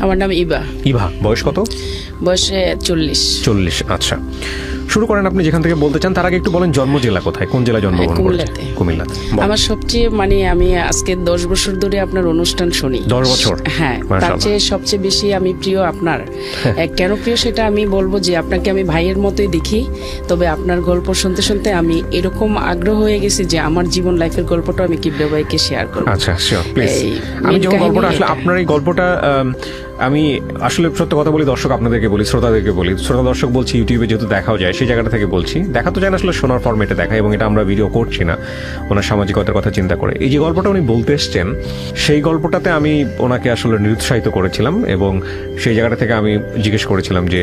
আমার নাম ইবা ইভা বয়স কত? বয়সে চল্লিশ। চল্লিশ আচ্ছা। শুরু করেন আপনি যেখান থেকে বলতে চান তার আগে একটু বলেন জন্ম জেলা কোথায় কোন জেলায় জন্মগ্রহণ করেছেন? কুমিল্লাতে। আমার সবচেয়ে মানে আমি আজকে দশ বছর ধরে আপনার অনুষ্ঠান শুনি। দশ বছর? হ্যাঁ তার চেয়ে সবচেয়ে বেশি আমি প্রিয় আপনার। এ, কেন প্রিয় সেটা আমি বলব যে আপনাকে আমি ভাইয়ের মতোই দেখি তবে আপনার গল্প শুনতে শুনতে আমি এরকম আগ্রহ হয়ে গেছি যে আমার জীবন লাইফের গল্পটা আমি কিবরে ভাইকে শেয়ার করব। আচ্ছা শিওর প্লিজ আমি কাহিনী গল্পটা আসলে আপনার এই গল্পটা আম, আসলে সত্য কথা বলি দর্শক আপনাদেরকে বলি শ্রোতাদেরকে বলি। শ্রোতা দর্শক বলছি ইউটিউবে যেহেতু দেখাও যায় সেই জায়গাটা থেকে বলছি। দেখা তো যায় না আসলে শোনার ফর্মেটে দেখা এবং এটা আমরা ভিডিও করছি না। ওনার সামাজিকতার কথা চিন্তা করে। এই যে গল্পটা উনি বলতে এসছেন সেই গল্পটাতে আমি ওনাকে আসলে নিরুৎসাহিত করেছিলাম এবং সেই জায়গাটা থেকে আমি জিজ্ঞেস করেছিলাম যে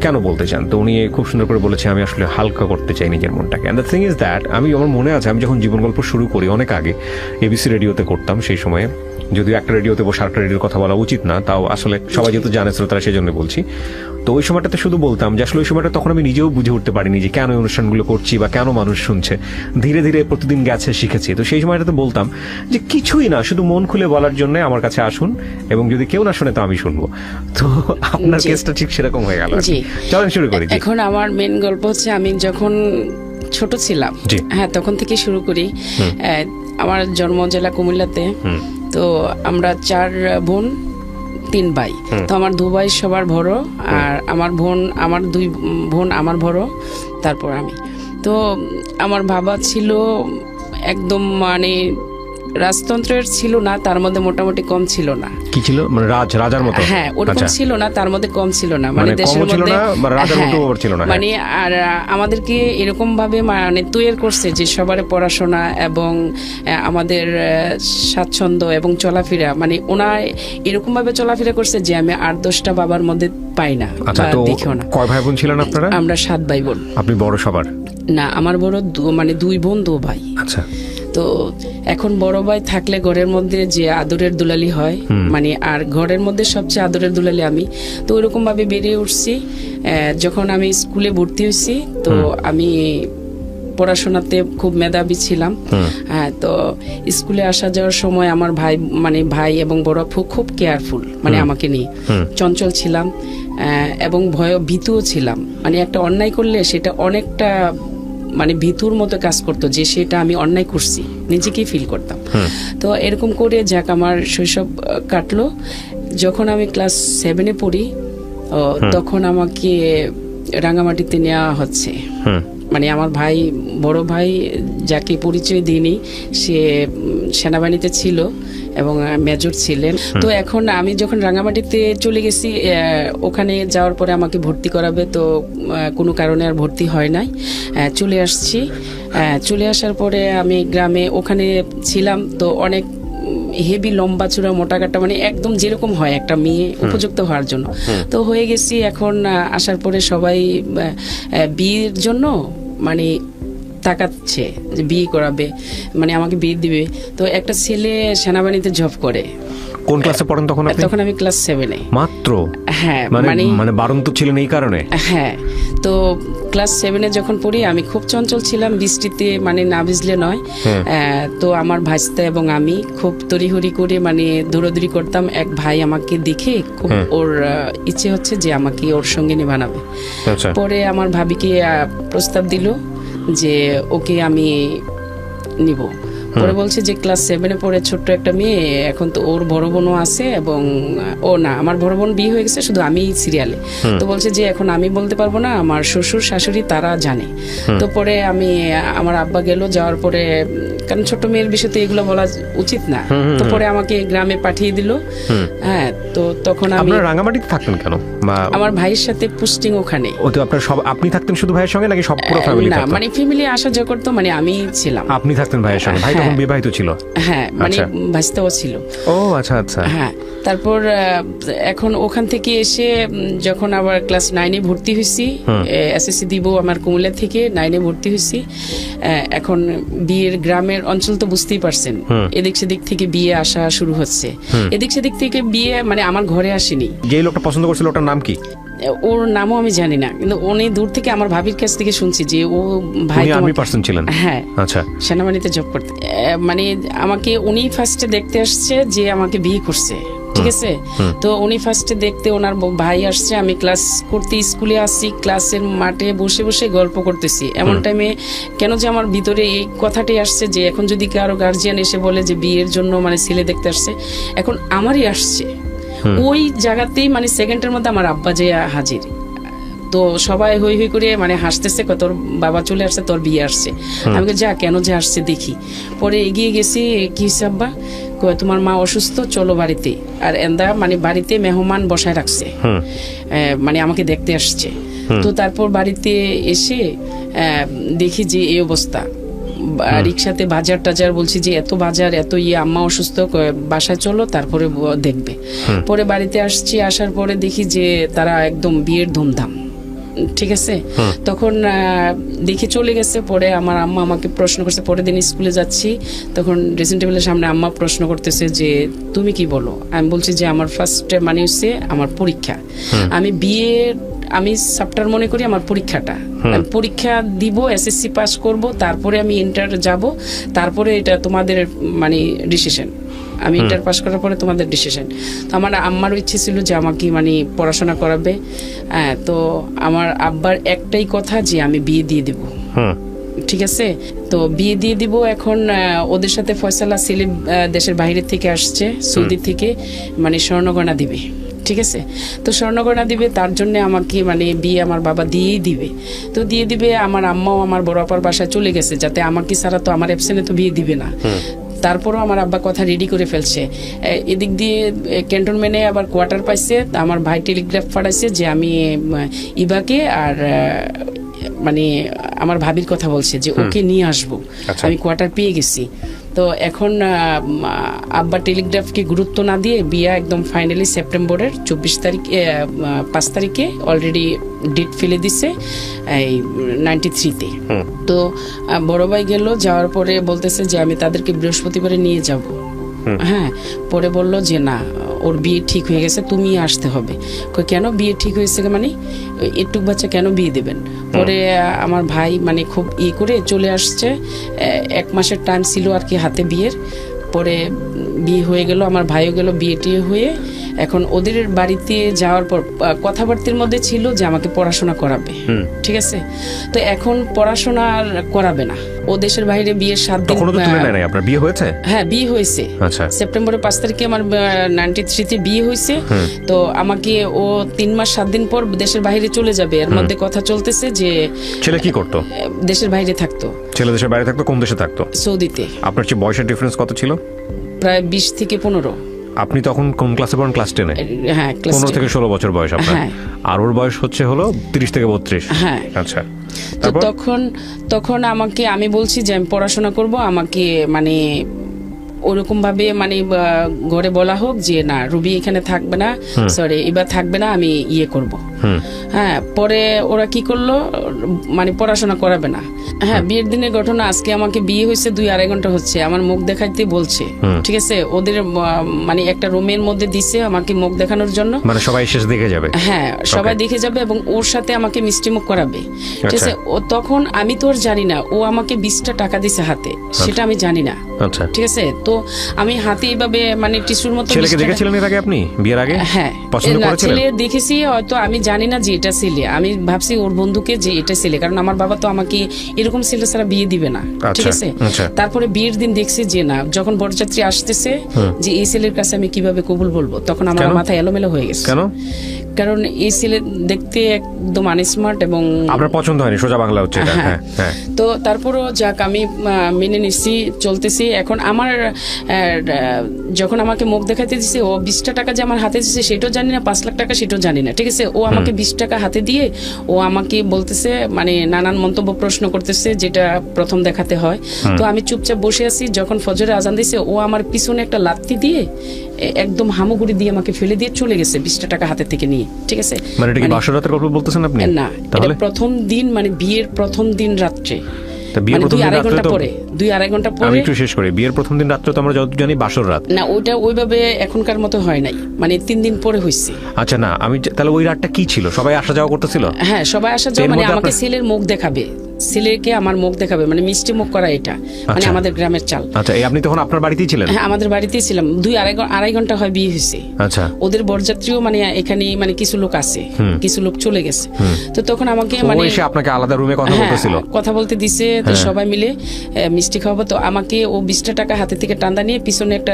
কেন বলতে চান? তো উনি খুব সুন্দর করে বলেছে আমি আসলে হালকা করতে চাই নিজের মনটাকে। And the thing is that আমি আমার মনে আছে আমি যখন জীবন গল্প শুরু করি অনেক আগে এবিসি রেডিওতে করতাম সেই সময়ে। যদিও একটা রেডিওতে বসে আরেকটা রেডিওর কথা বলা উচিত না তাও আসলে সবাই যেহেতু জানে শ্রোতারা সেই জন্য বলছি। তো ওই সময়টাতে শুধু বলতাম যে আসলে ওই সময়টা তখন আমি নিজেও বুঝে উঠতে পারিনি যে কেন অনুষ্ঠানগুলো করছি বা কেন মানুষ শুনছে। ধীরে ধীরে প্রতিদিন গেছে শিখেছি। তো সেই সময়টাতে বলতাম যে কিছুই না শুধু মন খুলে বলার জন্য আমার কাছে আসুন এবং যদি কেউ না শুনে তো আমি শুনব। তো আপনার। কেসটা ঠিক সেরকম হয়ে গেল। চলেন শুরু করি। এখন আমার মেন গল্প হচ্ছে আমি যখন ছোট ছিলাম হ্যাঁ তখন থেকে শুরু করি। আমার জন্ম জেলা কুমিল্লাতে। তো আমরা চার বোন তিন ভাই। তো আমার দু ভাই সবার বড় আর আমার বোন আমার দুই বোন আমার বড় তারপর আমি। তো আমার বাবা ছিল একদম মানে রাজতন্ত্রের ছিল না তার মধ্যে মোটামুটি কম ছিল না। কি ছিল? মানে রাজ রাজার মতো? হ্যাঁ ওরকম আচ্ছা। ছিল না তার মধ্যে কম ছিল না। মানে মানে দেশের কমও ছিল মধ্যে না, হ্যাঁ, ছিল না, হ্যাঁ। মানে আর আমাদেরকে এরকম ভাবে মানে তৈরি করছে যে সবার পড়াশোনা এবং আমাদের স্বাচ্ছন্দ্য এবং চলাফেরা। মানে ওনা এরকম ভাবে চলাফেরা করছে যে আমি আট দশটা বাবার মধ্যে পাই না আচ্ছা দেখিও না। কয় ভাই বোন ছিলেন আপনারা? আমরা সাত ভাই বোন আপনি বড় সবার? না আমার বড় মানে দুই বোন দু ভাই। আচ্ছা। তো এখন বড় ভাই থাকলে ঘরের মধ্যে যে আদরের দুলালি হয় মানে আর ঘরের মধ্যে সবচেয়ে আদরের দুলালি আমি। তো ওইরকম ভাবে বেরিয়ে উঠছি যখন আমি স্কুলে ভর্তি হয়েছি তো আমি পড়াশোনাতে খুব মেধাবী ছিলাম। হ্যাঁ তো স্কুলে আসা যাওয়ার সময় আমার ভাই মানে ভাই এবং বড় আপু খুব কেয়ারফুল মানে আমাকে নিয়ে। চঞ্চল ছিলাম এবং ভয় ভীতুও ছিলাম। মানে একটা অন্যায় করলে সেটা অনেকটা মানে ভিতুর মতো কাজ করতো যে সেটা আমি অন্যায় করছি নিজেকেই ফিল করতাম। তো এরকম করে যাক আমার শৈশব কাটলো। যখন আমি ক্লাস সেভেনে পড়ি ও, তখন আমাকে রাঙামাটিতে নেওয়া হচ্ছে। মানে আমার ভাই বড় ভাই যাকে পরিচয় দিইনি সে সেনাবাহিনীতে ছিল এবং মেজর ছিলেন। তো এখন আমি যখন রাঙামাটিতে চলে গেছি ওখানে যাওয়ার পরে আমাকে ভর্তি করাবে তো কোনো কারণে আর ভর্তি হয় নাই। চলে আসছি। চলে আসার পরে আমি গ্রামে ওখানে ছিলাম তো অনেক হেভি লম্বা চূড়া মোটা কাটা মানে একদম যেরকম হয় একটা মেয়ে উপযুক্ত হওয়ার জন্য। তো হয়ে গেছি এখন আসার পরে সবাই বিয়ের জন্য মানে তাকাচ্ছে যে বিয়ে করাবে মানে আমাকে বিয়ে দিবে। তো একটা ছেলে সেনাবাহিনীতে জব করে। কোন ক্লাসে পড়েন তখন তখন আমি ক্লাস সেভেনে মাত্র? হ্যাঁ মানে মানে মানে বারন্ত ছিলেন এই কারণে? হ্যাঁ তো ক্লাস সেভেনে যখন পড়ি আমি খুব চঞ্চল ছিলাম বৃষ্টিতে মানে না ভিজলে নয়। আহ, তো আমার ভাইস্তা এবং আমি খুব তড়িহড়ি করে মানে দৌড়াদৌড়ি করতাম। এক ভাই আমাকে দেখে খুব ওর ইচ্ছে হচ্ছে যে আমাকে ওর সঙ্গে নিভানাবে। আচ্ছা। পরে আমার ভাবিকে প্রস্তাব দিল যে ওকে আমি নিব। পরে বলছে যে ক্লাস সেভেনে পড়ে ছোট্ট একটা মেয়ে এখন তো ওর বড় বোনও আছে এবং ও না আমার বড় বোন বিয়ে হয়ে গেছে শুধু আমি সিরিয়ালে তো বলছে যে এখন আমি বলতে পারব না আমার শ্বশুর শাশুড়ি তারা জানে। তো পরে আমি আমার আব্বা গেল যাওয়ার পরে কারণ ছোট মেয়ের বিষয়তে এগুলো বলা উচিত না। তো পরে আমাকে গ্রামে পাঠিয়ে দিল। হ্যাঁ তো তখন আমি রাঙামাটিতে থাকতেন কেন? আমার ভাইয়ের সাথে পোস্টিং ওখানে। ওতে আপনার সব আপনি থাকতেন শুধু ভাইয়ের সঙ্গে নাকি সব পুরো ফ্যামিলি না মানে ফ্যামিলি আসা যাওয়া করতো মানে আমি ছিলাম। আপনি থাকতেন ভাইয়ের সঙ্গে। ভাই তখন হ্যাঁ। বিবাহিত ছিল? হ্যাঁ মানে আচ্ছা। ছিল। ও আচ্ছা আচ্ছা। হ্যাঁ তারপর এখন ওখান থেকে এসে যখন আবার ক্লাস নাইনে ভর্তি হয়েছি এসএসসি দিব আমার কুমিল্লা থেকে নাইনে ভর্তি হয়েছি এখন বিয়ের গ্রামের অঞ্চল তো বুঝতেই পারছেন। এদিক সেদিক থেকে বিয়ে আসা শুরু হচ্ছে। এদিক সেদিক থেকে বিয়ে মানে আমার ঘরে আসেনি। যে লোকটা পছন্দ করছিল ওটার নাম কি? ওর নামও আমি জানি না কিন্তু উনি দূর থেকে আমার ভাবির কাছ থেকে শুনছি যে ও ভাই আর্মি তোমাকে- পার্সন ছিলেন? হ্যাঁ আচ্ছা। সেনাবাহিনীতে জব করতে মানে আমাকে উনি ফার্স্টে দেখতে আসছে যে আমাকে বিয়ে করছে ঠিক আছে? তো উনি ফার্স্টে দেখতে ওনার ভাই আসছে আমি ক্লাস করতে স্কুলে আসছি ক্লাসের মাঠে বসে বসে গল্প করতেছি। এমন টাইমে কেন যে আমার ভিতরে এই কথাটি আসছে যে এখন যদি কারও গার্জিয়ান এসে বলে যে বিয়ের জন্য মানে ছেলে দেখতে আসছে এখন আমারই আসছে। ওই জায়গাতেই মানে সেকেন্ডের মধ্যে আমার আব্বা যে হাজির। তো সবাই হই হই করে মানে হাসতেছে তোর বাবা চলে আসছে তোর বিয়ে আসছে। আমি যা কেন যে আসছে দেখি। পরে এগিয়ে গেছি কি আব্বা? তোমার মা অসুস্থ চলো বাড়িতে। আর এন্দা মানে বাড়িতে মেহমান বসায় রাখছে। আহ, মানে আমাকে দেখতে আসছে। তো তারপর বাড়িতে এসে আহ, দেখি যে এই অবস্থা। রিক্সাতে বাজার টাজার বলছি যে এত বাজার এত ইয়ে আম্মা অসুস্থ বাসায় চলো তারপরে দেখবে। পরে বাড়িতে আসছি আসার পরে দেখি যে তারা একদম বিয়ের ধুমধাম। ঠিক আছে? তখন দেখে চলে গেছে পরে আমার আম্মা আমাকে প্রশ্ন করছে পরের দিন স্কুলে যাচ্ছি তখন ড্রেসিং টেবিলের সামনে আম্মা প্রশ্ন করতেছে যে তুমি কি বলো? আমি বলছি যে আমার ফার্স্ট মানে হচ্ছে আমার পরীক্ষা। আমি বিয়ে আমি সাপ্টার মনে করি আমার পরীক্ষাটা। পরীক্ষা দিব এসএসসি পাস করব তারপরে আমি ইন্টার যাব তারপরে এটা তোমাদের মানে ডিসিশন আমি ইন্টার পাস করার পরে তোমাদের ডিসিশন তো আমার আম্মারও ইচ্ছে ছিল যে আমাকে মানে পড়াশোনা করাবে। হ্যাঁ তো আমার আব্বার একটাই কথা যে আমি বিয়ে দিয়ে দেবো। ঠিক আছে? তো বিয়ে দিয়ে দিব এখন ওদের সাথে ফয়সালা সিলিম দেশের বাইরে থেকে আসছে সৌদি থেকে মানে স্বর্ণগয়না দিবে। ঠিক আছে? তো স্বর্ণগয়না দিবে তার জন্য আমাকে মানে বিয়ে আমার বাবা দিয়েই দিবে। তো দিয়ে দিবে আমার আম্মাও আমার বড় আপার বাসায় চলে গেছে যাতে আমাকে ছাড়া তো আমার অ্যাবসেন্টে তো বিয়ে দিবে না। তারপরও আমার আব্বা কথা রেডি করে ফেলছে। এদিক দিয়ে ক্যান্টনমেন্টে আবার কোয়ার্টার পাইছে তা আমার ভাই টেলিগ্রাফ পাঠাইছে যে আমি ইবাকে আর মানে আমার ভাবির কথা বলছে যে ওকে নিয়ে আসব। আচ্ছা। আমি কোয়ার্টার পেয়ে গেছি। তো এখন আব্বা টেলিগ্রাফকে গুরুত্ব না দিয়ে বিয়া একদম ফাইনালি সেপ্টেম্বরের চব্বিশ তারিখে পাঁচ তারিখে অলরেডি ডেট ফেলে দিছে এই নাইনটি থ্রিতে। তো বড় ভাই গেল যাওয়ার পরে বলতেছে যে আমি তাদেরকে বৃহস্পতিবারে নিয়ে যাব। হ্যাঁ পরে বলল যে না ওর বিয়ে ঠিক হয়ে গেছে তুমি আসতে হবে। কই কেন বিয়ে ঠিক হয়েছে মানে? একটু বাচ্চা কেন বিয়ে দেবেন? পরে আমার ভাই মানে খুব ইয়ে করে চলে আসছে এক মাসের টাইম ছিল আর কি হাতে বিয়ের। পরে বিয়ে হয়ে গেল আমার ভাইও গেল বিয়ে টিয়ে হয়ে এখন ওদের বাড়িতে যাওয়ার পর কথাবার্তার মধ্যে ছিল যে আমাকে পড়াশোনা করাবে। ঠিক আছে? তো এখন পড়াশোনা আর করাবে না। ও দেশের বাইরে বিয়ের সাত দিন আপনার বিয়ে হয়েছে? হ্যাঁ বিয়ে হয়েছে। আচ্ছা। সেপ্টেম্বরের পাঁচ তারিখে আমার নাইনটি থ্রিতে বিয়ে হয়েছে। তো আমাকে ও তিন মাস সাত দিন পর দেশের বাইরে চলে যাবে। এর মধ্যে কথা চলতেছে যে ছেলে কি করতো? দেশের বাইরে থাকতো। ছেলে দেশের বাইরে থাকতো কোন দেশে থাকতো? সৌদিতে। আপনার যে বয়সের ডিফারেন্স কত ছিল? প্রায় বিশ থেকে পনেরো। আপনি তখন কোন ক্লাসে পড়েন? ক্লাস টেনে হ্যাঁ পনেরো থেকে ষোলো বছর বয়স আপনার। হ্যাঁ। আর ওর বয়স হচ্ছে হলো তিরিশ থেকে বত্রিশ। হ্যাঁ। আচ্ছা। তো তখন তখন আমাকে আমি বলছি যে আমি পড়াশোনা করব আমাকে মানে ওরকম ভাবে মানে ঘরে বলা হোক যে না রুবি এখানে থাকবে না সরি এবার থাকবে না আমি ইয়ে করব। হ্যাঁ পরে ওরা কি করল? মানে পড়াশোনা করাবে না। হ্যাঁ বিয়ের দিনের ঘটনা আজকে আমাকে বিয়ে হয়েছে দুই আড়াই ঘণ্টা হচ্ছে। আমার মুখ দেখাইতে বলছে। ঠিক আছে? ওদের মানে একটা রুমের মধ্যে দিছে আমাকে মুখ দেখানোর জন্য। মানে সবাই শেষ দেখে যাবে। হ্যাঁ সবাই দেখে যাবে এবং ওর সাথে আমাকে মিষ্টিমুখ করাবে। ঠিক আচ্ছা। আছে? ও তখন আমি তো আর জানি না ও আমাকে বিশটা টাকা দিছে হাতে। সেটা আমি জানি না। আচ্ছা। ঠিক আছে? তো আমি হাতে এইভাবে মানে টিস্যুর মতো ছেলেকে দেখেছিলেন এর আগে আপনি বিয়ের আগে? হ্যাঁ। পছন্দ করেছিলেন? ছেলে দেখেছি হয়তো আমি জানি না যে এটা ছেলে আমি ভাবছি ওর বন্ধুকে যে এটা ছেলে কারণ আমার বাবা তো আমাকে এরকম ছেলে ছাড়া বিয়ে দিবে না। ঠিক আচ্ছা, আছে? আচ্ছা। তারপরে বিয়ের দিন দেখছি যে না যখন বরযাত্রী আসতেছে যে এই ছেলের কাছে আমি কীভাবে কবুল বলব তখন আমার মাথায় মাথা এলোমেলো হয়ে গেছে। কারণ এই ছেলে দেখতে একদম আনস্মার্ট এবং আপনার পছন্দ হয়নি সোজা বাংলা হচ্ছে এটা। হ্যাঁ। হ্যাঁ তো তারপরও যাক আমি মেনে নিচ্ছি চলতেছি। এখন আমার যখন আমাকে মুখ দেখাতে দিছে ও বিশটা টাকা যে আমার হাতে দিছে সেটাও জানি না পাঁচ লাখ টাকা সেটাও জানি না ঠিক আছে? ও আমাকে বিশ টাকা হাতে দিয়ে ও আমাকে বলতেছে মানে নানান মন্তব্য প্রশ্ন করতেছে যেটা প্রথম দেখাতে হয়। তো আমি চুপচাপ বসে আছি যখন ফজরে আজান দিছে ও আমার পিছনে একটা লাত্তি দিয়ে একদম হামুগুড়ি দিয়ে আমাকে ফেলে দিয়ে চলে গেছে বিশটা টাকা হাতে থেকে নিয়ে ঠিক আছে? মানে এটা কি বাসর রাতের গল্প বলতেছেন আপনি? না তাহলে? এটা প্রথম দিন মানে বিয়ের প্রথম দিন রাত্রে। বিয়ের মানে প্রথম দিন ঘণ্টা পরে দুই আড়াই ঘণ্টা আমি একটু শেষ করি। বিয়ের প্রথম দিন রাত্রে তো আমরা যত জানি বাসর রাত। না ওইটা ওইভাবে এখনকার মতো হয় নাই। মানে তিন দিন পরে আচ্ছা না আমি তাহলে ওই রাতটা কি ছিল? সবাই আসা যাওয়া করতেছিল? হ্যাঁ সবাই আসা যাওয়া মানে আমাকে ছেলের মুখ দেখাবে। ছেলেকে আমার মুখ দেখাবে মানে মিষ্টি মুখ করা এটা মানে আচ্ছা। আমাদের গ্রামের চাল। আচ্ছা এই আপনি তখন আপনার বাড়িতেই ছিলেন? হ্যাঁ আমাদের বাড়িতেই ছিলাম। দুই আড়াই আড়াই ঘণ্টা হয় বিয়ে হয়েছে। আচ্ছা। ওদের বরযাত্রীও মানে এখানে মানে কিছু লোক আছে কিছু লোক চলে গেছে। তো তখন আমাকে মানে এসে আপনাকে আলাদা রুমে কথা হ্যাঁ, বলতেছিল? কথা বলতে দিছে তো সবাই মিলে মিষ্টি খাওয়াবো। তো আমাকে ও বিশটা টাকা হাতে থেকে টান্দা নিয়ে পিছনে একটা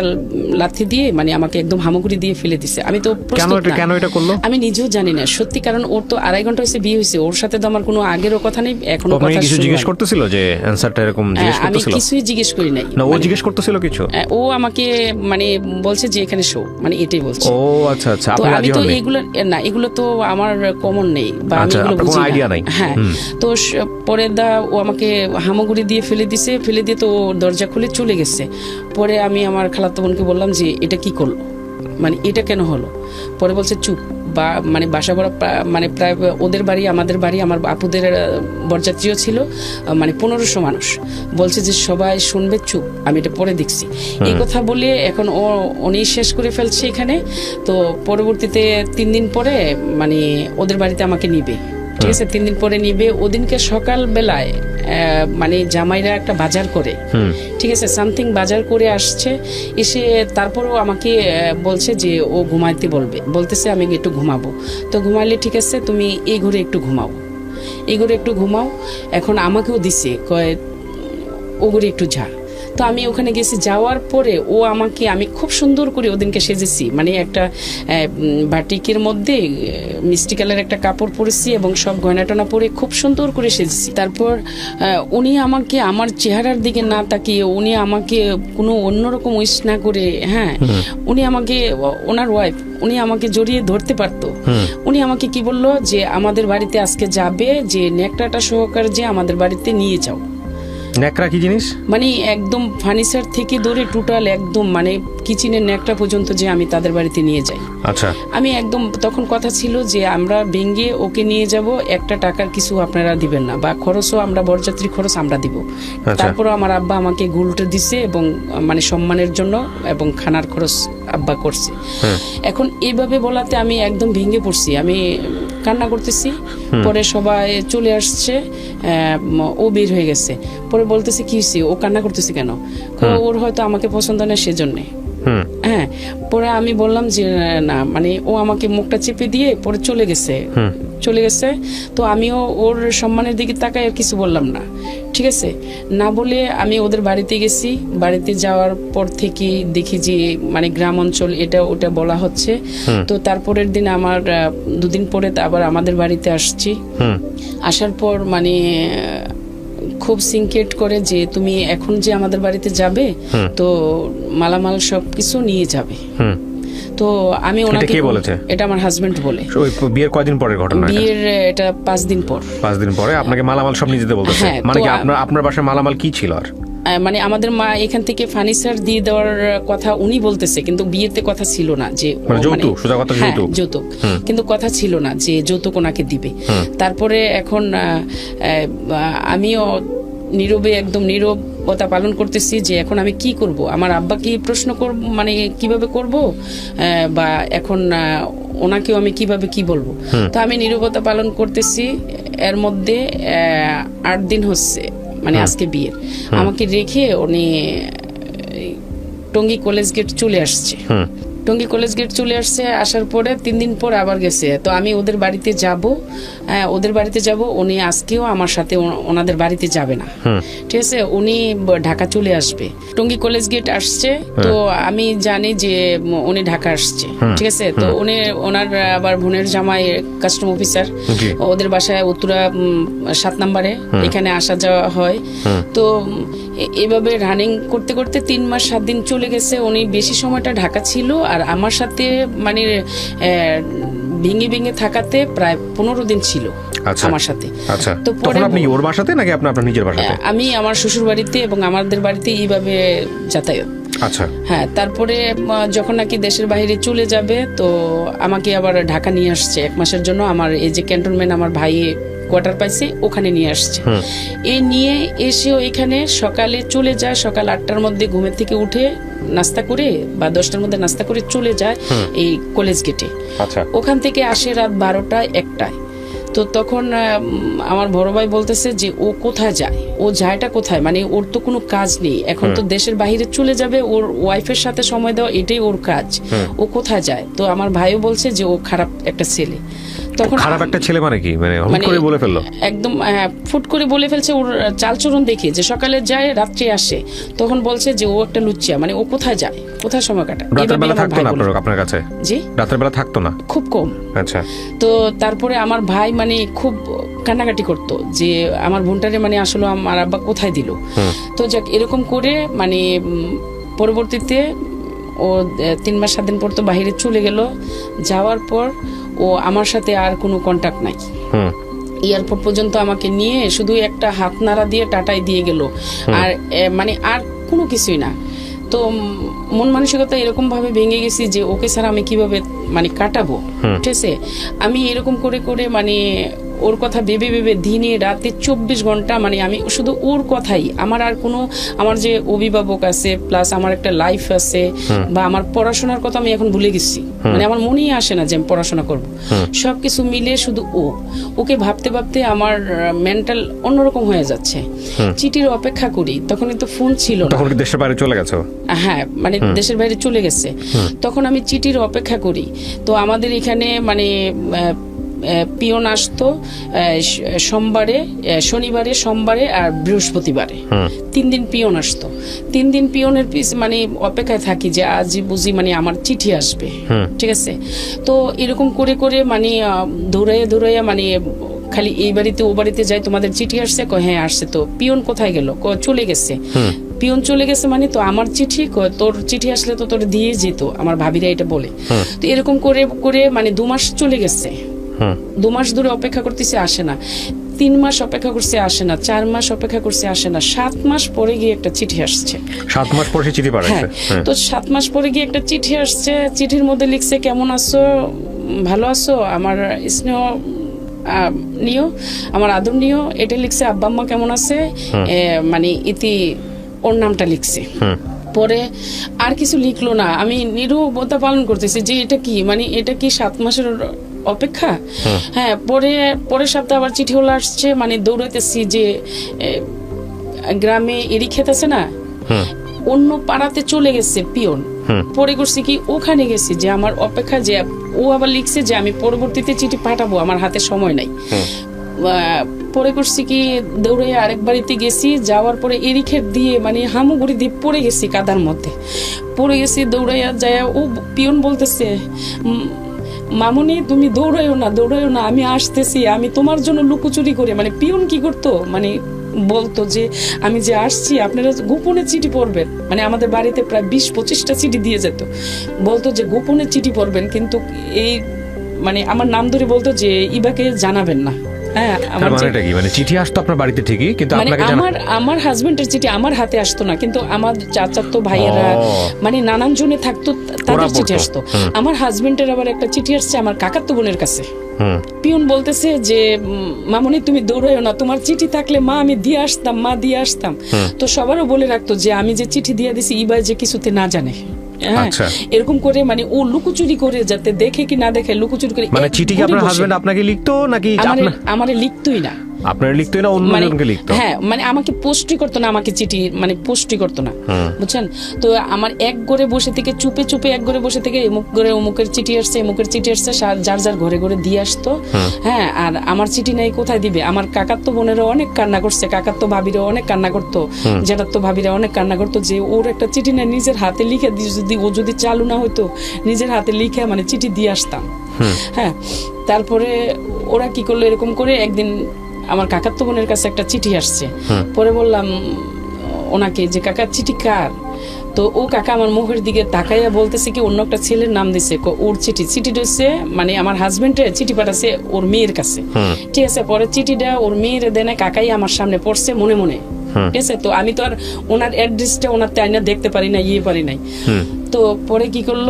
লাথি দিয়ে মানে আমাকে একদম হামাগুড়ি দিয়ে ফেলে দিছে। আমি তো কেন এটা কেন এটা করল? আমি নিজেও জানি না। সত্যি কারণ ওর তো আড়াই ঘণ্টা হয়েছে বিয়ে হয়েছে। ওর সাথে তো আমার কোনো আগেরও কথা নেই এখনও আপনাকে কিছু জিজ্ঞেস করতেছিল যে অ্যান্সারটা এরকম জিজ্ঞেস হ্যাঁ, আমি কিছুই জিজ্ঞেস করি নাই না ও জিজ্ঞেস করতেছিল কিছু? ও আমাকে মানে বলছে যে এখানে শো মানে এটাই বলছে। ও আচ্ছা আচ্ছা আপনি রাজি তো হননি? এগুলো না এগুলো তো আমার কমন নেই বা আমি আচ্ছা, এগুলো বুঝি idea নাই। হ্যাঁ তো পরে দা ও আমাকে হামাগুড়ি দিয়ে ফেলে দিছে ফেলে দিয়ে তো দরজা খুলে চলে গেছে। পরে আমি আমার খালাতো বোনকে বললাম যে এটা কি করল? মানে এটা কেন হলো? পরে বলছে চুপ বা মানে বাসা ভরা প্রা- মানে প্রায় ওদের বাড়ি আমাদের বাড়ি আমার আপুদের বরযাত্রীও ছিল মানে পনেরোশো মানুষ। বলছে যে সবাই শুনবে চুপ আমি এটা পরে দেখছি। এই কথা বলে এখন ও উনি শেষ করে ফেলছে এখানে। তো পরবর্তীতে তিন দিন পরে মানে ওদের বাড়িতে আমাকে নিবে। ঠিক আছে তিন দিন পরে নিবে ওদিনকে সকাল বেলায় মানে জামাইরা একটা বাজার করে। ঠিক আছে সামথিং বাজার করে আসছে এসে তারপরও আমাকে বলছে যে ও ঘুমাইতে বলবে। বলতেছে আমি একটু ঘুমাবো। তো ঘুমাইলে ঠিক আছে তুমি এই ঘরে একটু ঘুমাও। এই ঘরে একটু ঘুমাও এখন আমাকেও দিছে কয় ও ঘরে একটু যা। তো আমি ওখানে গেছি যাওয়ার পরে ও আমাকে আমি খুব সুন্দর করে ওদিনকে সেজেছি। মানে একটা বাটিকের মধ্যে মিষ্টি কালার একটা কাপড় পরেছি এবং সব গয়নাটনা পরে খুব সুন্দর করে সেজেছি। তারপর উনি আমাকে আমার চেহারার দিকে না তাকিয়ে উনি আমাকে কোনো অন্যরকম উইশ না করে হ্যাঁ উনি আমাকে ওনার ওয়াইফ উনি আমাকে জড়িয়ে ধরতে পারতো। উনি আমাকে কি বলল যে আমাদের বাড়িতে আজকে যাবে যে নেকটাটা সহকার যে আমাদের বাড়িতে নিয়ে যাও। ন্যাকড়া কি জিনিস? মানে একদম ফার্নিচার থেকে ধরে টোটাল একদম মানে কিচেনের ন্যাকটা পর্যন্ত যে আমি তাদের বাড়িতে নিয়ে যাই। আচ্ছা। আমি একদম তখন কথা ছিল যে আমরা ভেঙ্গে ওকে নিয়ে যাব একটা টাকার কিছু আপনারা দিবেন না বা খরচও আমরা বরযাত্রী খরচ আমরা দিব। আচ্ছা। তারপরও আমার আব্বা আমাকে গুলটে দিছে এবং মানে সম্মানের জন্য এবং খানার খরচ আব্বা করছে। এখন এইভাবে বলাতে আমি একদম ভেঙে পড়ছি। আমি কান্না করতেছি। পরে সবাই চলে আসছে ও বের হয়ে গেছে। পরে বলতেছে কি হয়েছে ও কান্না করতেছে কেন? ওর হয়তো আমাকে পছন্দ না সেজন্যে। হ্যাঁ পরে আমি বললাম যে না মানে ও আমাকে মুখটা চেপে দিয়ে পরে চলে গেছে। চলে গেছে। তো আমিও ওর সম্মানের দিকে তাকাই আর কিছু বললাম না। ঠিক আছে? না বলে আমি ওদের বাড়িতে গেছি। বাড়িতে যাওয়ার পর থেকে দেখি যে মানে গ্রাম অঞ্চল এটা ওটা বলা হচ্ছে। তো তারপরের দিন আমার দুদিন পরে আবার আমাদের বাড়িতে আসছি। হুম। আসার পর মানে খুব সিনকেট করে যে তুমি এখন যে আমাদের বাড়িতে যাবে তো মালামাল সব কিছু নিয়ে যাবে। হুম। তো আমি ওনাকে কে বলেছে? এটা আমার হাজবেন্ড বলে। বিয়ের কয়দিন পরের ঘটনা বিয়ের এটা পাঁচ দিন পর। পাঁচ দিন পরে আপনাকে মালামাল সব নিয়ে যেতে বলতেছে? হ্যাঁ, মানে কি আপনার আপনার বাসায় মালামাল কি ছিল আর? মানে আমাদের মা এখান থেকে ফার্নিচার দিয়ে দেওয়ার কথা উনি বলতেছে কিন্তু বিয়েতে কথা ছিল না যে মানে যৌতুক, হ্যাঁ, যৌতুক। যৌতুক। কিন্তু কথা ছিল না যে যৌতুক ওনাকে দিবে। তারপরে এখন আমিও নীরবে একদম নীরবতা পালন করতেছি যে এখন আমি কি করব? আমার আব্বা কি প্রশ্ন করব মানে কীভাবে করব? আহ, বা এখন ওনাকেও আমি কীভাবে কি বলব? তো আমি নীরবতা পালন করতেছি। এর মধ্যে আহ, আট দিন হচ্ছে। মানে আজকে বিয়ে। আমাকে রেখে উনি টঙ্গী কলেজ গেট চলে আসছে। টঙ্গী কলেজ গেট চলে আসছে আসার পরে তিন দিন পর আবার গেছে। তো আমি ওদের বাড়িতে যাব ওদের বাড়িতে যাব উনি আজকেও আমার সাথে ওনাদের বাড়িতে যাবে না। ঠিক আছে? উনি ঢাকা চলে আসবে। টঙ্গী কলেজ গেট আসছে তো আমি জানি যে উনি ঢাকা আসছে। ঠিক আছে? তো উনি ওনার আবার বোনের জামাই কাস্টম অফিসার। ওদের বাসায় উত্তরা সাত নাম্বারে এখানে আসা যাওয়া হয়। তো এভাবে রানিং করতে করতে তিন মাস সাত দিন চলে গেছে। উনি বেশি সময়টা ঢাকা ছিল আর আমার সাথে মানে ভেঙে ভেঙে থাকাতে প্রায় পনেরো দিন ছিল আচ্ছা। আমার সাথে। আচ্ছা। তো পরে আপনি ওর বাসাতে নাকি আপনি আপনার নিজের বাসাতে? আমি আমার শ্বশুর বাড়িতে এবং আমাদের বাড়িতে এইভাবে যাতায়াত। আচ্ছা। হ্যাঁ তারপরে যখন নাকি দেশের বাইরে চলে যাবে তো আমাকে আবার ঢাকা নিয়ে আসছে। এক মাসের জন্য আমার এই যে ক্যান্টনমেন্ট আমার ভাই কোয়ার্টার পাইছে ওখানে নিয়ে আসছে। এ নিয়ে এসেও এখানে সকালে চলে যায় সকাল আটটার মধ্যে ঘুমের থেকে উঠে নাস্তা করে বা দশটার মধ্যে নাস্তা করে চলে যায় এই কলেজ গেটে। আচ্ছা। ওখান থেকে আসে রাত বারোটায় একটায়। তো তখন আমার বড় ভাই বলতেছে যে ও কোথায় যায়? ও যায়টা কোথায়? মানে ওর তো কোনো কাজ নেই। এখন তো দেশের বাইরে চলে যাবে ওর ওয়াইফের সাথে সময় দেওয়া এটাই ওর কাজ। ও কোথায় যায়? তো আমার ভাইও বলছে যে ও খারাপ একটা ছেলে। তখন খারাপ একটা ছেলে মানে কি? মানে হুট করে বলে ফেলল। একদম ফুট করে বলে ফেলছে ওর চালচরণ দেখে যে সকালে যায় রাত্রে আসে। তখন বলছে যে ও একটা লুচ্চিয়া মানে ও কোথায় যায়? কোথায় সময় কাটায়? রাতের বেলা থাকতো না আপনার আপনার কাছে? জি? রাতের বেলা থাকতো না? খুব কম। আচ্ছা। তো তারপরে আমার ভাই মানে খুব কান্নাকাটি করতো যে আমার বোনটারে মানে আসলে আমার আব্বা কোথায় দিল? তো যাক এরকম করে মানে পরবর্তীতে ও তিন মাস সাত দিন পর তো বাইরে চলে গেল। যাওয়ার পর ও আমার সাথে আর কোনো কন্টাক্ট নাই। এয়ারপোর্ট পর্যন্ত আমাকে নিয়ে শুধু একটা হাত নাড়া দিয়ে টাটাই দিয়ে গেল। আর মানে আর কোনো কিছুই না। তো মন মানসিকতা এরকম ভাবে ভেঙে গেছি যে ওকে স্যার আমি কীভাবে মানে কাটাবো? ঠিক আছে? আমি এরকম করে করে মানে ওর কথা ভেবে ভেবে দিনে রাতে চব্বিশ ঘণ্টা মানে আমি শুধু ওর কথাই। আমার আর কোনো আমার যে অভিভাবক আছে প্লাস আমার একটা লাইফ আছে বা আমার পড়াশোনার কথা আমি এখন ভুলে গেছি। মানে আমার মনেই আসে না যে আমি পড়াশোনা করব। সবকিছু মিলে শুধু ও। ওকে ভাবতে ভাবতে আমার মেন্টাল অন্যরকম হয়ে যাচ্ছে। চিঠির অপেক্ষা করি তখন তো ফোন ছিল না। তখন দেশের বাইরে চলে গেছো? হ্যাঁ মানে দেশের বাইরে চলে গেছে। তখন আমি চিঠির অপেক্ষা করি। তো আমাদের এখানে মানে পিয়ন আসতো সোমবারে শনিবারে সোমবারে আর বৃহস্পতিবারে। তিন দিন পিয়ন আসতো তিন দিন পিয়নের পিস মানে অপেক্ষায় থাকি যে আজ বুঝি মানে আমার চিঠি আসবে। ঠিক আছে? তো এরকম করে করে মানে দৌড়াইয়া দৌড়াইয়া মানে খালি এই বাড়িতে ও বাড়িতে যাই তোমাদের চিঠি আসছে? কয় হ্যাঁ আসছে। তো পিয়ন কোথায় গেল? চলে গেছে। পিয়ন চলে গেছে মানে তো আমার চিঠি তোর চিঠি আসলে তো তোর দিয়ে যেত। আমার ভাবিরা এটা বলে। তো এরকম করে করে মানে দু মাস চলে গেছে। দু মাস ধরে অপেক্ষা করতেছে আসে না। তিন মাস অপেক্ষা করছে আসে না। চার মাস অপেক্ষা করছে আসে না। সাত মাস পরে গিয়ে একটা চিঠি আসছে। সাত মাস পরে চিঠি হ্যাঁ। তো সাত মাস পরে গিয়ে একটা চিঠি আসছে। চিঠির মধ্যে লিখছে কেমন আছো? ভালো আছো? আমার স্নেহ নিও। আমার আদর নিও। এটা লিখছে আব্বা আম্মা কেমন আছে? মানে ইতি ওর নামটা লিখছে। পরে আর কিছু লিখলো না। আমি নিরবতা পালন করতেছি যে এটা কি? মানে এটা কি সাত মাসের অপেক্ষা। হ্যাঁ পরে পরের সপ্তাহে আবার চিঠি হলো আসছে মানে দৌড়াইতেছি যে গ্রামে এরি আছে না? অন্য পাড়াতে চলে গেছে পিয়ন। পরে করছি কি ওখানে গেছি যে আমার অপেক্ষা যে ও আবার লিখছে যে আমি পরবর্তীতে চিঠি পাঠাবো আমার হাতে সময় নাই। পরে করছি কি দৌড়ে আরেক বাড়িতে গেছি যাওয়ার পরে এরিখের দিয়ে মানে হামুগুড়ি দিয়ে পড়ে গেছি কাদার মধ্যে। পড়ে গেছি দৌড়াইয়া যায় ও পিয়ন বলতেছে মামুনি, তুমি দৌড়াইও না দৌড়াইও না, আমি আসতেছি, আমি তোমার জন্য লুকোচুরি করে মানে পিউন কি করতো? মানে বলতো যে, আমি যে আসছি, আপনারা গোপনে চিঠি পড়বেন। মানে আমাদের বাড়িতে প্রায় বিশ পঁচিশটা চিঠি দিয়ে যেত। বলতো যে, গোপনে চিঠি পড়বেন, কিন্তু এই মানে আমার নাম ধরে বলতো যে, ইবাকে জানাবেন না। হ্যাঁ আমার মানেটা কি? মানে চিঠি আসতো আপনার বাড়িতে ঠিকই কিন্তু মানে আপনাকে আমার আমার হাজবেন্ডের চিঠি আমার হাতে আসতো না কিন্তু আমার চাচাতো ভাইয়েরা মানে নানান জনে থাকতো তাদের চিঠি আসতো। আমার হাজবেন্ডের আবার একটা চিঠি আসছে আমার কাকাতো বোনের কাছে। পিয়ন বলতেছে যে মামনি তুমি দৌড়াইও না তোমার চিঠি থাকলে মা আমি দিয়ে আসতাম মা দিয়ে আসতাম। তো সবারও বলে রাখতো যে আমি যে চিঠি দিয়ে দিছি ইবাই যে কিছুতে না জানে। এরকম করে মানে ও লুকোচুরি করে যাতে দেখে কি না দেখে লুকোচুরি করে মানে চিঠি কি আপনার হাজবেন্ড আপনাকে লিখতো নাকি আমারে আমারে লিখতোই না। আপনার না অন্য মানে জনকে লিখতো? হ্যাঁ মানে আমাকে পোস্টই করতো না আমাকে চিঠি মানে পোস্টই করতো না বুঝছেন? তো আমার এক ঘরে বসে থেকে চুপে চুপে এক ঘরে বসে থেকে এমুক ঘরে অমুকের চিঠি আসছে এমুকের চিঠি আসছে যার যার ঘরে ঘরে দিয়ে আসতো হ্যাঁ আর আমার চিঠি নাই কোথায় দিবে? আমার কাকার তো বোনেরা অনেক কান্না করছে কাকার তো ভাবিরা অনেক কান্না করতো জেঠার তো ভাবিরা অনেক কান্না করতো যে ওর একটা চিঠি না নিজের হাতে লিখে যদি ও যদি চালু না হতো নিজের হাতে লিখে মানে চিঠি দিয়ে আসতাম। হ্যাঁ তারপরে ওরা কি করল এরকম করে একদিন আমার কাকার তো বোনের কাছে একটা চিঠি আসছে। পরে বললাম ওনাকে যে কাকার চিঠি কার? তো ও কাকা আমার মুখের দিকে তাকাইয়া বলতেছে কি অন্য একটা ছেলের নাম দিছে। ওর চিঠি। চিঠি হচ্ছে মানে আমার হাজবেন্ডের চিঠি পাঠাচ্ছে ওর মেয়ের কাছে। ঠিক আছে পরে চিঠিটা ওর মেয়ের দেনে কাকাই আমার সামনে পড়ছে মনে মনে। ঠিক আছে তো আমি তো আর ওনার অ্যাড্রেসটা ওনার তাইনা দেখতে পারি না ইয়ে পারি নাই। তো পরে কি করল?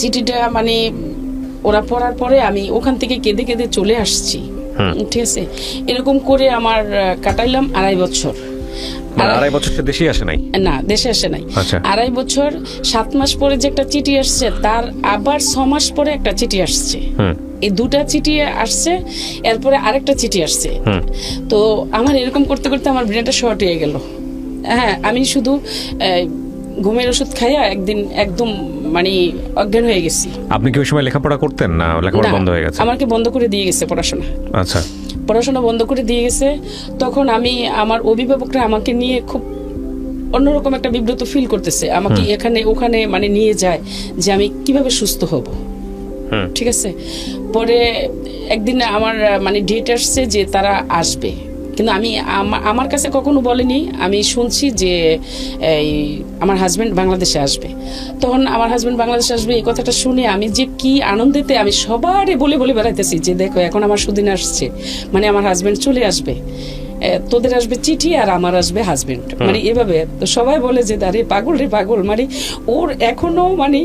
চিঠিটা মানে ওরা পড়ার পরে আমি ওখান থেকে কেঁদে কেঁদে চলে আসছি। ঠিক আছে। এরকম করে আমার কাটাইলাম আড়াই বছর। মানে আড়াই বছর সে দেশেই আসে নাই? না দেশে আসে নাই। আচ্ছা। আড়াই বছর সাত মাস পরে যে একটা চিঠি আসছে তার আবার ছ মাস পরে একটা চিঠি আসছে। এই দুটা চিঠি আসছে এরপরে আরেকটা চিঠি আসছে। তো আমার এরকম করতে করতে আমার ব্রেনটা শর্ট হয়ে গেল। হ্যাঁ আমি শুধু ঘুমের ওষুধ খাইয়া একদিন একদম মানে অজ্ঞান হয়ে গেছি। আপনি কি ওই সময় লেখাপড়া করতেন না লেখাপড়া বন্ধ হয়ে গেছে? আমাকে বন্ধ করে দিয়ে গেছে পড়াশোনা। আচ্ছা। পড়াশোনা বন্ধ করে দিয়ে গেছে তখন আমি আমার অভিভাবকরা আমাকে নিয়ে খুব অন্যরকম একটা বিব্রত ফিল করতেছে। আমাকে এখানে ওখানে মানে নিয়ে যায় যে আমি কীভাবে সুস্থ হব। হুম। ঠিক আছে? পরে একদিন আমার মানে ডেট আসছে যে তারা আসবে। কিন্তু আমি আমার কাছে কখনো বলেনি। আমি শুনছি যে, এই আমার হাজব্যান্ড বাংলাদেশে আসবে। তখন আমার হাজব্যান্ড বাংলাদেশে আসবে, এই কথাটা শুনে আমি যে কি আনন্দেতে আমি সবারই বলে বলে বেড়াইতেছি যে, দেখো, এখন আমার সুদিন আসছে। মানে আমার হাজব্যান্ড চলে আসবে। তোদের আসবে চিঠি আর আমার আসবে হাজবেন্ড মানে এভাবে তো সবাই বলে যে আরে পাগল রে পাগল। মানে ওর এখনও মানে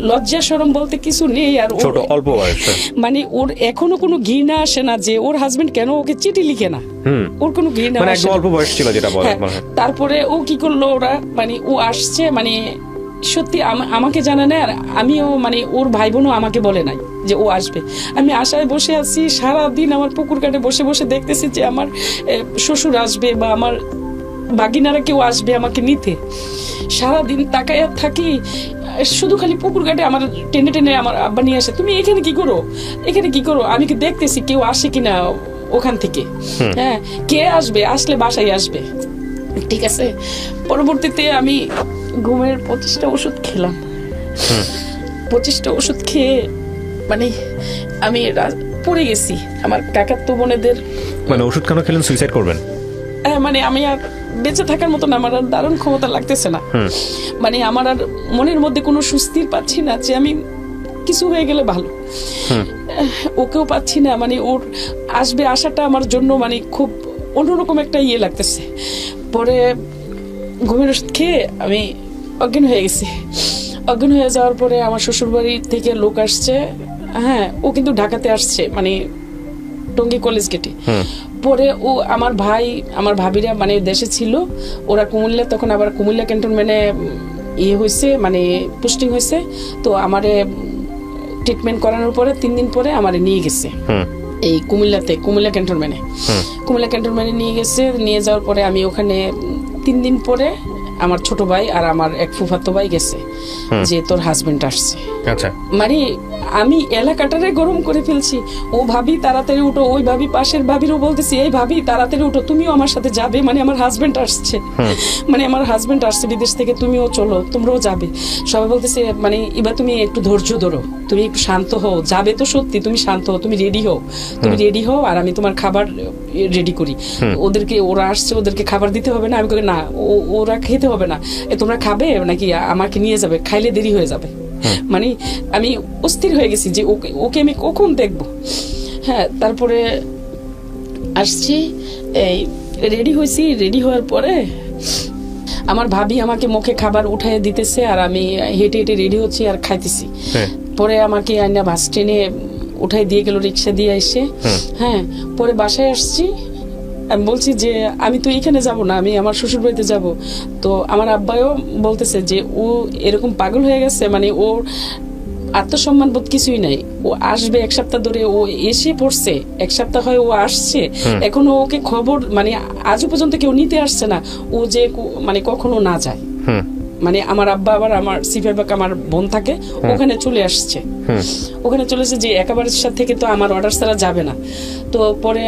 লজ্জা সরম বলতে কিছু নেই আর ছোট অল্প বয়সে। মানে ওর এখনও কোনো ঘৃণা আসে না যে ওর হাজবেন্ড কেন ওকে চিঠি লিখে না? ওর কোনো ঘৃণা মানে আসে অল্প বয়স ছিল যেটা বলে হ্যাঁ। তারপরে ও কি করল ওরা? মানে ও আসছে মানে সত্যি আম- আমাকে জানা নেই আর আমিও মানে ওর ভাই বোনও আমাকে বলে নাই। যে ও আসবে। আমি আশায় বসে আছি সারা দিন আমার পুকুর কাটে বসে বসে দেখতেছি যে আমার শ্বশুর আসবে বা আমার বাগিনারা কেউ আসবে আমাকে নিতে। সারাদিন তাকায় থাকি শুধু খালি পুকুর ঘাটে আমার টেনে টেনে আমার আব্বা নিয়ে আসে তুমি এখানে কি করো? এখানে কি করো? আমি কি দেখতেছি কেউ আসে কিনা ওখান থেকে। হ্যাঁ কে আসবে? আসলে বাসায় আসবে। ঠিক আছে পরবর্তীতে আমি ঘুমের পঁচিশটা ওষুধ খেলাম। পঁচিশটা ওষুধ খেয়ে মানে আমি পড়ে গেছি। আমার কাকাতো বোনেদের। মানে ওষুধ কেন খেলেন? সুইসাইড করবেন? হ্যাঁ, মানে আমি আর বেঁচে থাকার মতন আমার আর দারুণ ক্ষমতা লাগতেছে না। মানে আমার আর মনের মধ্যে কোনো সুস্থির পাচ্ছি না যে আমি কিছু হয়ে গেলে ভালো। ওকেও পাচ্ছি না। মানে ওর আসবে আসাটা আমার জন্য মানে খুব অন্যরকম একটা ইয়ে লাগতেছে। পরে ঘুমের ওষুধ খেয়ে আমি অজ্ঞান হয়ে গেছি। অজ্ঞান হয়ে যাওয়ার পরে আমার শ্বশুরবাড়ি থেকে লোক আসছে। হ্যাঁ ও কিন্তু ঢাকাতে আসছে মানে টঙ্গী কলেজ গেটে পরে ও আমার ভাই আমার ভাবিরা মানে দেশে ছিল ওরা কুমিল্লা তখন আবার কুমিল্লা ক্যান্টনমেন্টে ইয়ে হয়েছে মানে পোস্টিং হয়েছে। তো আমারে ট্রিটমেন্ট করানোর পরে তিন দিন পরে আমারে নিয়ে গেছে। এই কুমিল্লাতে কুমিল্লা ক্যান্টনমেন্টে কুমিল্লা ক্যান্টনমেন্টে নিয়ে গেছে নিয়ে যাওয়ার পরে আমি ওখানে তিন দিন পরে আমার ছোট ভাই আর আমার এক ফুফাতো ভাই গেছে। যে তোর হাজবেন্ড আসছে। আচ্ছা। মানে আমি এলাকাটারে গরম করে ফেলছি। ও ভাবি তাড়াতাড়ি উঠো ওই ভাবি পাশের ভাবিরও বলতেছি এই ভাবি তাড়াতাড়ি উঠো তুমিও আমার সাথে যাবে? মানে আমার হাজবেন্ড আসছে। মানে আমার হাজবেন্ড আসছে বিদেশ থেকে তুমিও চলো তোমরাও যাবে। সবাই বলতেছে মানে এবার তুমি একটু ধৈর্য ধরো তুমি একটু শান্ত হও যাবে তো সত্যি তুমি শান্ত হও তুমি রেডি হও তুমি রেডি হও আর আমি তোমার খাবার রেডি করি। ওদেরকে ওরা আসছে ওদেরকে খাবার দিতে হবে না আমি না ওরা খেতে হবে না। তোমরা খাবে নাকি আমাকে নিয়ে যাবে? খাইলে দেরি হয়ে যাবে। মানে আমি অস্থির হয়ে গেছি যে ওকে ওকে আমি কখন দেখব? হ্যাঁ তারপরে আসছি এই রেডি হয়েছি রেডি হওয়ার পরে আমার ভাবি আমাকে মুখে খাবার উঠায় দিতেছে আর আমি হেঁটে হেঁটে রেডি হচ্ছি আর খাইতেছি। হ্যাঁ। পরে আমাকে আইনা বাস ট্রেনে উঠাই দিয়ে গেল রিক্সা দিয়ে এসে। হ্যাঁ পরে বাসায় আসছি। আমি বলছি যে আমি তো এখানে যাব না আমি আমার শ্বশুর বাড়িতে যাব। তো আমার আব্বাও বলতেছে যে ও এরকম পাগল হয়ে গেছে মানে ওর আত্মসম্মান বোধ কিছুই নাই। ও আসবে এক সপ্তাহ ধরে ও এসে পড়ছে এক সপ্তাহ হয় ও আসছে। এখনও ওকে খবর মানে আজও পর্যন্ত কেউ নিতে আসছে না ও যে মানে কখনো না যায়। মানে আমার আব্বা আবার আমার সিফাইবাক আমার বোন থাকে ওখানে চলে আসছে। ওখানে চলে এসে যে একেবারে সাথে থেকে তো আমার অর্ডার ছাড়া যাবে না। তো পরে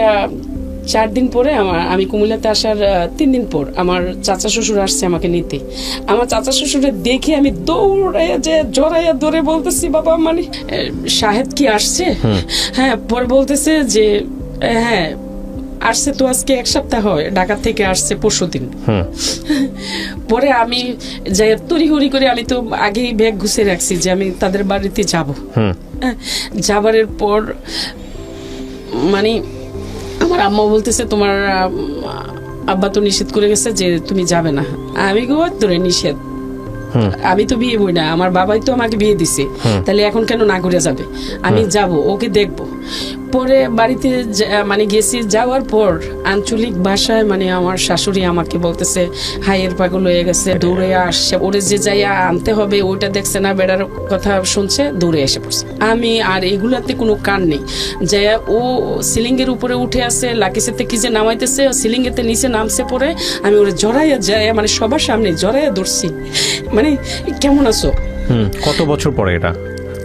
চার দিন পরে আমার আমি কুমিল্লাতে আসার তিন দিন পর আমার চাচা শ্বশুর আসছে আমাকে নিতে। আমার চাচা শ্বশুরে দেখে আমি দৌড়াইয়া যে জড়াইয়া দৌড়ে বলতেছি বাবা মানে শাহেদ কি আসছে? হ্যাঁ পরে বলতেছে যে হ্যাঁ আসছে তো আজকে এক সপ্তাহ হয় ঢাকা থেকে আসছে পরশু দিন। পরে আমি যাই তড়িঘড়ি করে আমি তো আগেই ব্যাগ ঘুষে রাখছি যে আমি তাদের বাড়িতে যাব। হুম। যাবারের পর মানে আমার আম্মা বলতেছে তোমার আব্বা তো নিষেধ করে গেছে যে তুমি যাবে না। আমি গো ধরে নিষেধ। আমি তো বিয়ে বই না আমার বাবাই তো আমাকে বিয়ে দিছে। তাহলে এখন কেন না করে যাবে? আমি যাব ওকে দেখব। পরে বাড়িতে মানে গেছি, যাওয়ার পর আঞ্চলিক ভাষায় মানে আমার শাশুড়ি আমাকে বলতেছে হাইয়ের পাগল হয়ে গেছে দৌড়ে আসছে ওরে যে যাইয়া আনতে হবে, ওইটা দেখছে না, বেড়ার কথা শুনছে দৌড়ে এসে পড়ছে। আমি আর এগুলাতে কোনো কান নেই। যে ও সিলিংয়ের উপরে উঠে আছে, লাকিসেতে কি যে নামাইতেছে সিলিংয়েতে নিচে নামছে পরে আমি ওরে জড়াইয়া যায় মানে সবার সামনে জড়াইয়া ধরছি। মানে কেমন আছো? কত বছর পরে এটা?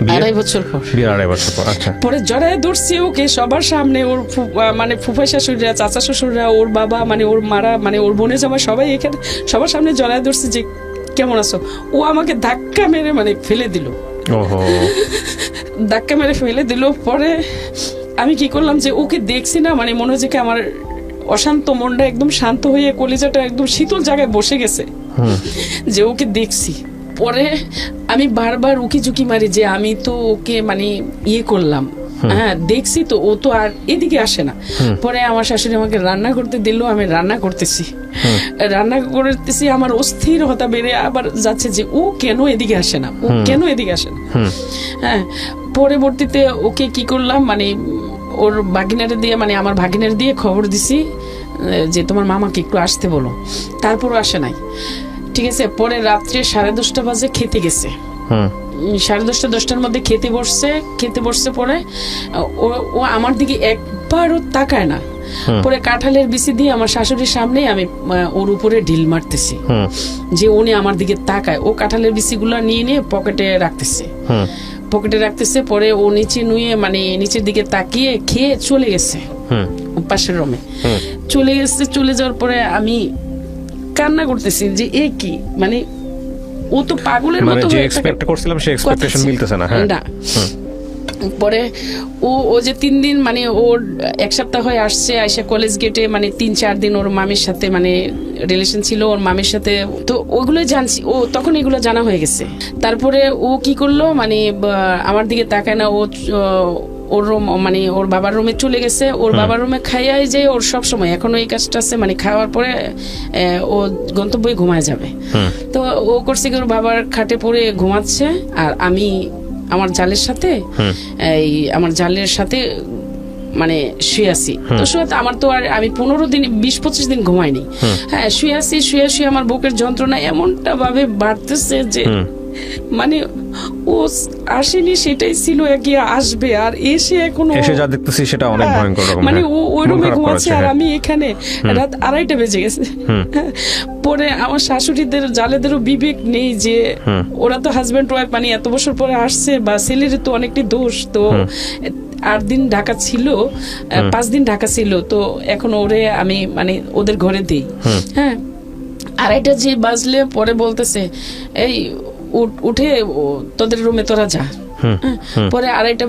আড়াই বছর পর। আড়াই বছর পর আচ্ছা। পরে জড়ায় ধরছি ওকে সবার সামনে ওর ফু- মানে ফুফাই শাশুড়িরা চাচা শ্বশুররা ওর বাবা মানে ওর মারা মানে ওর বোনের জামা সবাই এখানে সবার সামনে জড়ায় ধরছি যে কেমন আছো? ও আমাকে ধাক্কা মেরে মানে ফেলে দিল। ধাক্কা মেরে ফেলে দিল পরে আমি কি করলাম যে ওকে দেখছি না মানে মনে হচ্ছে কি আমার অশান্ত মনটা একদম শান্ত হয়ে কলিজাটা একদম শীতল জায়গায় বসে গেছে। যে ওকে দেখছি। পরে আমি বারবার উকি ঝুঁকি মারি যে আমি তো ওকে মানে ইয়ে করলাম। হ্যাঁ দেখছি তো ও তো আর এদিকে আসে না। পরে আমার শাশুড়ি আমাকে রান্না করতে দিল আমি রান্না করতেছি। রান্না করতেছি আমার অস্থির হতা বেড়ে আবার যাচ্ছে যে ও কেন এদিকে আসে না? ও কেন এদিকে আসে না? হ্যাঁ পরবর্তীতে ওকে কি করলাম মানে ওর ভাগিনারে দিয়ে মানে আমার ভাগিনার দিয়ে খবর দিছি যে তোমার মামাকে একটু আসতে বলো। তারপরও আসে নাই। ঠিক আছে পরে রাত্রে সাড়ে দশটা বাজে খেতে গেছে। সাড়ে দশটা দশটার মধ্যে খেতে বসছে খেতে বসছে পরে ও আমার দিকে একবারও তাকায় না। পরে কাঁঠালের বিচি দিয়ে আমার শাশুড়ির সামনেই আমি ওর উপরে ঢিল মারতেছি। যে উনি আমার দিকে তাকায় ও কাঁঠালের বিচিগুলো নিয়ে নিয়ে পকেটে রাখতেছে। পকেটে রাখতেছে পরে ও নিচে নুয়ে মানে নিচের দিকে তাকিয়ে খেয়ে চলে গেছে। পাশের রুমে। চলে গেছে চলে যাওয়ার পরে আমি কান্না করতেছি যে এ কি? মানে ও তো পাগলের মানে মতো যে এক্সপেক্ট করছিলাম সেই এক্সপেকটেশন মিলতেছে না হ্যাঁ। না। পরে ও ও যে তিন দিন মানে ওর এক সপ্তাহ হয়ে আসছে আইসা কলেজ গেটে মানে তিন চার দিন ওর মামির সাথে মানে রিলেশন ছিল ওর মামির সাথে। তো ওগুলো জানছি ও তখন এগুলো জানা হয়ে গেছে। তারপরে ও কি করল মানে আমার দিকে তাকায় না ও ওর রুম মানে ওর বাবার রুমে চলে গেছে ওর বাবার রুমে খাইয়াই যে ওর সব সময়। এখনও এই কাজটা আছে মানে খাওয়ার পরে ও গন্তব্যে ঘুমায় যাবে। তো ও করছে কি ওর বাবার খাটে পড়ে ঘুমাচ্ছে আর আমি আমার জালের সাথে এই আমার জালের সাথে মানে শুয়ে আছি। তো শুয়ে আমার তো আর আমি পনেরো দিন বিশ পঁচিশ দিন ঘুমাইনি। হ্যাঁ। শুয়ে আছি শুয়ে শুয়ে আমার বুকের যন্ত্রণা এমনটা ভাবে বাড়তেছে যে মানে আসেনি সেটাই ছিল কি আসবে আর এসে এখনও এসে যা দেখতেছি সেটা অনেক হ্যাঁ, ভয়ঙ্কর রকম মানে হ্যাঁ। ও ওই রুমে ঘুমাচ্ছে আর হ্যাঁ। আমি এখানে রাত আড়াইটা বেজে গেছে। পরে আমার শাশুড়িদের জালেদেরও বিবেক নেই যে ওরা তো হাজবেন্ড ওয়াইফ মানে এত বছর পরে আসছে বা ছেলের তো অনেকটি দোষ তো আট দিন ঢাকা ছিল পাঁচ দিন ঢাকা ছিল তো এখন ওরে আমি মানে ওদের ঘরে দিই। হ্যাঁ। আড়াইটা যে বাজলে পরে বলতেছে এই উঠ- তোদের রুমে তোরা যা। হ্যাঁ, পরে আড়াইটা